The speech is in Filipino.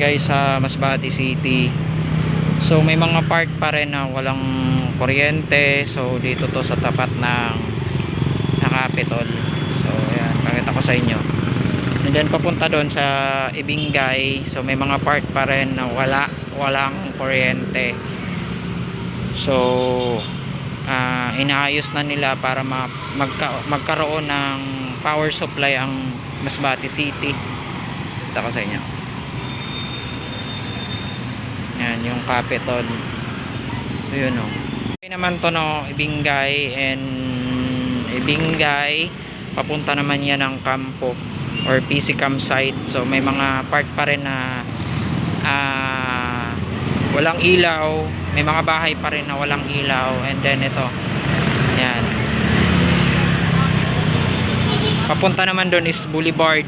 guys sa Masbate City. So may mga part pa rin na walang kuryente. So dito to sa tapat ng Capitol. So ayan pakita ko sa inyo. And then papunta doon sa Ibingay. So may mga part pa rin na wala walang kuryente. So ah, inaayos na nila para ma magka magkaroon ng power supply ang Masbate City. Ito ko sa inyo yan yung Capitol. So yun o okay naman to no Ibingay and Ibingay papunta naman yan ng kampo or PC campsite so may mga part pa rin na ah, walang ilaw. May mga bahay pa rin na walang ilaw. And then ito. Yan papunta naman doon is Boulevard